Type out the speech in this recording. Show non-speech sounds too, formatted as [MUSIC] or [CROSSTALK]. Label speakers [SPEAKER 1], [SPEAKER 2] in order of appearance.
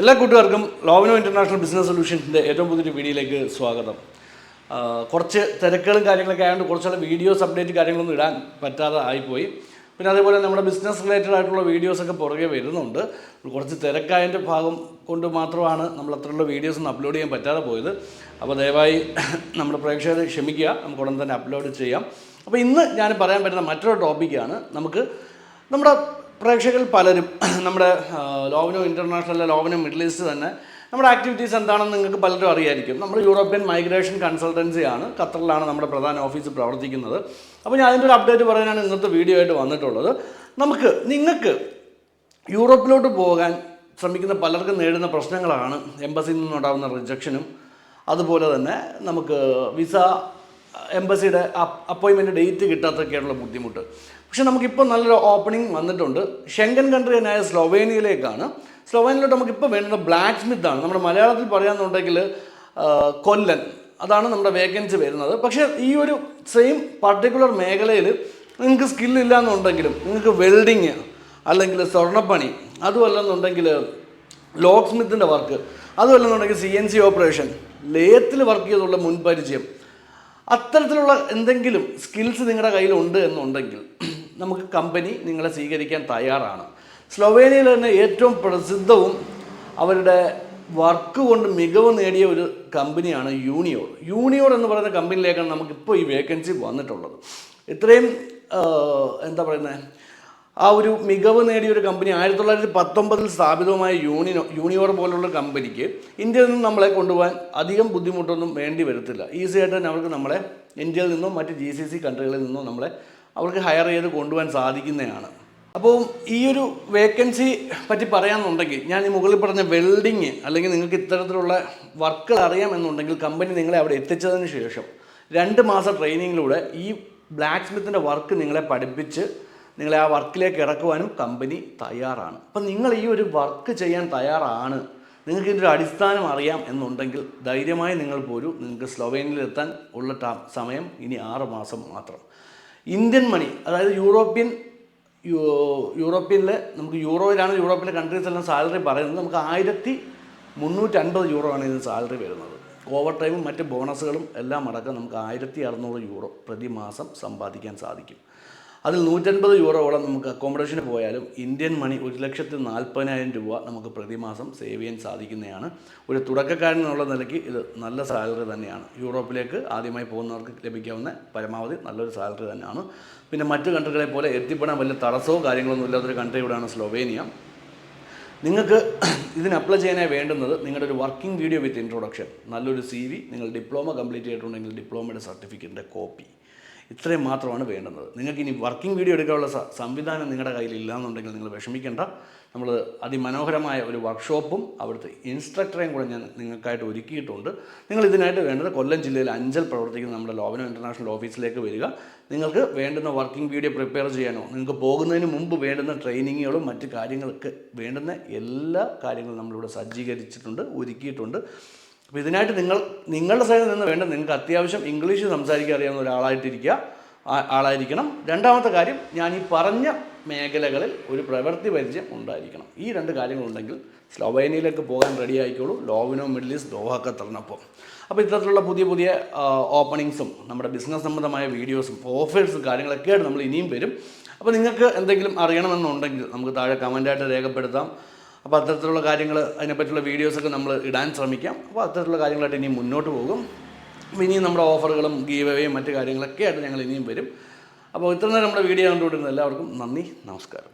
[SPEAKER 1] എല്ലാ കൂട്ടുകാർക്കും ലോവനോ international business സൊല്യൂഷൻസിന്റെ ഏറ്റവും പുതിയൊരു വീഡിയോയിലേക്ക് സ്വാഗതം. കുറച്ച് തിരക്കുകളും കാര്യങ്ങളൊക്കെ ആയതുകൊണ്ട് കുറച്ചുള്ള വീഡിയോസ് അപ്ഡേറ്റ് കാര്യങ്ങളൊന്നും ഇടാൻ പറ്റാതെ ആയിപ്പോയി. പിന്നെ അതേപോലെ നമ്മുടെ ബിസിനസ് റിലേറ്റഡ് ആയിട്ടുള്ള വീഡിയോസൊക്കെ പുറകെ വരുന്നുണ്ട്. കുറച്ച് തിരക്കായതിന്റെ ഭാഗം കൊണ്ട് മാത്രമാണ് നമ്മൾ അത്രയുള്ള വീഡിയോസ് അപ്ലോഡ് ചെയ്യാൻ പറ്റാതെ പോയത്. അപ്പോൾ ദയവായി [CLEARS THROAT] നമ്മുടെ പ്രേക്ഷകരെ ക്ഷമിക്കുക. നമുക്ക് ഉടൻ തന്നെ അപ്ലോഡ് ചെയ്യാം. അപ്പോൾ ഇന്ന് ഞാൻ പറയാൻ പറ്റുന്ന മറ്റൊരു ടോപ്പിക്കാണ് നമുക്ക് നമ്മുടെ പ്രേക്ഷകരിൽ പലരും [CLEARS THROAT] നമ്മുടെ Lovino international Lovino Middle East തന്നെ നമ്മുടെ ആക്ടിവിറ്റീസ് എന്താണെന്ന് നിങ്ങൾക്ക് പലരും അറിയായിരിക്കും. നമ്മൾ യൂറോപ്യൻ മൈഗ്രേഷൻ കൺസൾട്ടൻസിയാണ് ഖത്തറിലാണ് നമ്മുടെ പ്രധാന ഓഫീസ് പ്രവർത്തിക്കുന്നത്. അപ്പോൾ ഞാൻ അതിന്റെ ഒരു അപ്ഡേറ്റ് പറയാനാണ് ഇന്നത്തെ വീഡിയോ ആയിട്ട് വന്നിട്ടുള്ളത്. നമുക്ക് നിങ്ങൾക്ക് യൂറോപ്പിലോട്ട് പോകാൻ ശ്രമിക്കുന്ന പലർക്കും നേരിടുന്ന പ്രശ്നങ്ങളാണ് എംബസിയിൽ നിന്നുണ്ടാകുന്ന റിജക്ഷനും അതുപോലെ തന്നെ നമുക്ക് വിസ എംബസിയുടെ അപ്പോയിൻമെന്റ് ഡേറ്റ് കിട്ടാത്തൊക്കെയുള്ള ബുദ്ധിമുട്ട്. പക്ഷെ നമുക്കിപ്പോൾ നല്ലൊരു ഓപ്പണിംഗ് വന്നിട്ടുണ്ട്. ഷെങ്കൻ കൺട്രി തന്നെയായ സ്ലൊവേനിയയിലേക്കാണ്. സ്ലൊവേനിയയിലോട്ട് നമുക്കിപ്പോൾ വേണ്ടത് ബ്ലാക്ക് സ്മിത്ത് ആണ് നമ്മുടെ മലയാളത്തിൽ പറയാമെന്നുണ്ടെങ്കിൽ ആ, കൊല്ലൻ. അതാണ് നമ്മുടെ വേക്കൻസി വരുന്നത്. പക്ഷേ ഈ ഒരു സെയിം പർട്ടിക്കുലർ മേഖലയിൽ നിങ്ങൾക്ക് സ്കില്ലില്ല എന്നുണ്ടെങ്കിലും നിങ്ങൾക്ക് വെൽഡിങ് അല്ലെങ്കിൽ സ്വർണപ്പണി അതുമല്ലെന്നുണ്ടെങ്കിൽ ലോക്ക് സ്മിത്തിന്റെ വർക്ക് അതുമല്ലെന്നുണ്ടെങ്കിൽ സി എൻ സി ഓപ്പറേഷൻ ലേത്തിൽ വർക്ക് ചെയ്തുള്ള മുൻപരിചയം അത്തരത്തിലുള്ള എന്തെങ്കിലും സ്കിൽസ് നിങ്ങളുടെ കയ്യിലുണ്ട് എന്നുണ്ടെങ്കിൽ നമുക്ക് കമ്പനി നിങ്ങളെ സ്വീകരിക്കാൻ തയ്യാറാണ്. സ്ലൊവേനിയയിൽ തന്നെ ഏറ്റവും പ്രസിദ്ധവും അവരുടെ വർക്ക് കൊണ്ട് മികവ് നേടിയ ഒരു കമ്പനിയാണ് യൂണിയോർ യൂണിയോർ എന്ന് പറയുന്ന കമ്പനിയിലേക്കാണ് നമുക്കിപ്പോൾ ഈ വേക്കൻസി വന്നിട്ടുള്ളത്. ഇത്രയും എന്താ പറയുന്നത് ആ ഒരു മികവ് നേടിയ ഒരു കമ്പനി ആയിരത്തി തൊള്ളായിരത്തി പത്തൊമ്പതിൽ സ്ഥാപിതമായ യൂണിയോ യൂണിയോർ പോലുള്ള കമ്പനിക്ക് ഇന്ത്യയിൽ നിന്ന് നമ്മളെ കൊണ്ടുപോകാൻ അധികം ബുദ്ധിമുട്ടൊന്നും വേണ്ടി വരത്തില്ല. ഈസി ആയിട്ട് അവർക്ക് നമ്മളെ ഇന്ത്യയിൽ നിന്നോ മറ്റ് ജി സി സി കൺട്രികളിൽ നിന്നോ നമ്മളെ അവർക്ക് ഹയർ ചെയ്ത് കൊണ്ടുപോകാൻ സാധിക്കുന്നതാണ്. അപ്പോൾ ഈ ഒരു വേക്കൻസി പറ്റി പറയാമെന്നുണ്ടെങ്കിൽ ഞാൻ ഈ മുകളിൽ പറഞ്ഞ വെൽഡിങ് അല്ലെങ്കിൽ നിങ്ങൾക്ക് ഇത്തരത്തിലുള്ള വർക്കുകൾ അറിയാമെന്നുണ്ടെങ്കിൽ കമ്പനി നിങ്ങളെ അവിടെ എത്തിച്ചതിന് ശേഷം രണ്ട് മാസം ട്രെയിനിങ്ങിലൂടെ ഈ ബ്ലാക്ക് സ്മിത്തിന്റെ വർക്ക് നിങ്ങളെ പഠിപ്പിച്ച് നിങ്ങളെ ആ വർക്കിലേക്ക് ഇറക്കുവാനും കമ്പനി തയ്യാറാണ്. അപ്പം നിങ്ങൾ ഈ ഒരു വർക്ക് ചെയ്യാൻ തയ്യാറാണ്. നിങ്ങൾക്ക് ഇതിന്റെ ഒരു അടിസ്ഥാനം അറിയാം എന്നുണ്ടെങ്കിൽ ധൈര്യമായി നിങ്ങൾ പോരൂ. നിങ്ങൾക്ക് സ്ലോവേനിലെത്താൻ എത്താൻ ഉള്ള സമയം ഇനി ആറ് മാസം മാത്രം. ഇന്ത്യൻ മണി അതായത് യൂറോപ്യൻ യൂറോപ്യനിലെ നമുക്ക് യൂറോയിലാണ് യൂറോപ്പിലെ കൺട്രീസ് എല്ലാം സാലറി പറയുന്നത്. നമുക്ക് ആയിരത്തി മുന്നൂറ്റി അൻപത് യൂറോ ആണ് ഇതിന് സാലറി വരുന്നത്. ഓവർ ടൈമും മറ്റ് ബോണസുകളും എല്ലാം അടക്കം നമുക്ക് ആയിരത്തി അറുന്നൂറ് യൂറോ പ്രതിമാസം സമ്പാദിക്കാൻ സാധിക്കും. അതിൽ നൂറ്റൻപത് യൂറോളം നമുക്ക് അക്കോമഡേഷന് പോയാലും ഇന്ത്യൻ മണി ഒരു ലക്ഷത്തി നാൽപ്പതിനായിരം രൂപ നമുക്ക് പ്രതിമാസം സേവ് ചെയ്യാൻ സാധിക്കുന്നതാണ്. ഒരു തുടക്കക്കാരൻ എന്നുള്ള നിലയ്ക്ക് ഇത് നല്ല സാലറി തന്നെയാണ്. യൂറോപ്പിലേക്ക് ആദ്യമായി പോകുന്നവർക്ക് ലഭിക്കാവുന്ന പരമാവധി നല്ലൊരു സാലറി തന്നെയാണ്. പിന്നെ മറ്റു കൺട്രികളെ പോലെ എത്തിപ്പെടാൻ വലിയ തടസ്സവും കാര്യങ്ങളൊന്നും ഇല്ലാത്തൊരു കൺട്രി ഇവിടെയാണ് സ്ലൊവേനിയ. നിങ്ങൾക്ക് ഇതിന് അപ്ലൈ ചെയ്യാനായി വേണ്ടുന്നത് നിങ്ങളുടെ ഒരു വർക്കിംഗ് വീഡിയോ വിത്ത് ഇൻട്രൊഡക്ഷൻ നല്ലൊരു സി വി നിങ്ങൾ ഡിപ്ലോമ കംപ്ലീറ്റ് ചെയ്തിട്ടുണ്ടെങ്കിൽ ഡിപ്ലോമയുടെ സർട്ടിഫിക്കറ്റിന്റെ കോപ്പി ഇത്രയും മാത്രമാണ് വേണ്ടുന്നത്. നിങ്ങൾക്ക് ഇനി വർക്കിംഗ് വീഡിയോ എടുക്കാനുള്ള സംവിധാനം നിങ്ങളുടെ കയ്യിൽ ഇല്ലാന്നുണ്ടെങ്കിൽ നിങ്ങൾ വിഷമിക്കേണ്ട. നമ്മൾ അതിമനോഹരമായ ഒരു വർക്ക്ഷോപ്പും അവിടുത്തെ ഇൻസ്ട്രക്ടറെയും കൂടെ ഞാൻ നിങ്ങൾക്കായിട്ട് ഒരുക്കിയിട്ടുണ്ട്. നിങ്ങൾ ഇതിനായിട്ട് വേണ്ടത് കൊല്ലം ജില്ലയിൽ അഞ്ചൽ പ്രവർത്തിക്കുന്ന നമ്മുടെ ലോവനോ ഇന്റർനാഷണൽ ഓഫീസിലേക്ക് വരിക. നിങ്ങൾക്ക് വേണ്ടുന്ന വർക്കിംഗ് വീഡിയോ പ്രിപ്പയർ ചെയ്യാനോ നിങ്ങൾക്ക് പോകുന്നതിന് മുമ്പ് വേണ്ടുന്ന ട്രെയിനിങ്ങുകളും മറ്റ് കാര്യങ്ങൾക്ക് വേണ്ടുന്ന എല്ലാ കാര്യങ്ങളും നമ്മളിവിടെ സജ്ജീകരിച്ചിട്ടുണ്ട് ഒരുക്കിയിട്ടുണ്ട്. അപ്പോൾ ഇതിനായിട്ട് നിങ്ങൾ നിങ്ങളുടെ സൈഡിൽ നിന്ന് വേണ്ട നിങ്ങൾക്ക് അത്യാവശ്യം ഇംഗ്ലീഷ് സംസാരിക്കാൻ അറിയാവുന്ന ഒരാളായിട്ടിരിക്കുക ആളായിരിക്കണം. രണ്ടാമത്തെ കാര്യം ഞാൻ ഈ പറഞ്ഞ മേഖലകളിൽ ഒരു പ്രവൃത്തി പരിചയം ഉണ്ടായിരിക്കണം. ഈ രണ്ട് കാര്യങ്ങളുണ്ടെങ്കിൽ സ്ലോവേനിയയിലേക്ക് പോകാൻ റെഡി ആയിക്കോളൂ ലോവിനോ മിഡിൽ ഈസ്റ്റ് ദോഹ ഖത്തറിനൊപ്പം അപ്പോൾ ഇത്തരത്തിലുള്ള പുതിയ പുതിയ ഓപ്പണിങ്സും നമ്മുടെ ബിസിനസ് സംബന്ധമായ വീഡിയോസും ഓഫേഴ്സും കാര്യങ്ങളൊക്കെ ആയിട്ട് നമ്മൾ ഇനിയും വരും. അപ്പോൾ നിങ്ങൾക്ക് എന്തെങ്കിലും അറിയണമെന്നുണ്ടെങ്കിൽ നമുക്ക് താഴെ കമന്റായിട്ട് രേഖപ്പെടുത്താം. അപ്പോൾ അത്തരത്തിലുള്ള കാര്യങ്ങൾ അതിനെപ്പറ്റിയുള്ള വീഡിയോസൊക്കെ നമ്മൾ ഇടാൻ ശ്രമിക്കാം. അപ്പോൾ അത്തരത്തിലുള്ള കാര്യങ്ങളായിട്ട് ഇനിയും മുന്നോട്ട് പോകും. ഇനിയും നമ്മുടെ ഓഫറുകളും ഗീവയും മറ്റു കാര്യങ്ങളൊക്കെ ആയിട്ട് ഞങ്ങൾ ഇനിയും വരും. അപ്പോൾ ഇത്ര നേരം നമ്മുടെ വീഡിയോ കണ്ടുകൊണ്ടിരുന്ന എല്ലാവർക്കും നന്ദി നമസ്കാരം.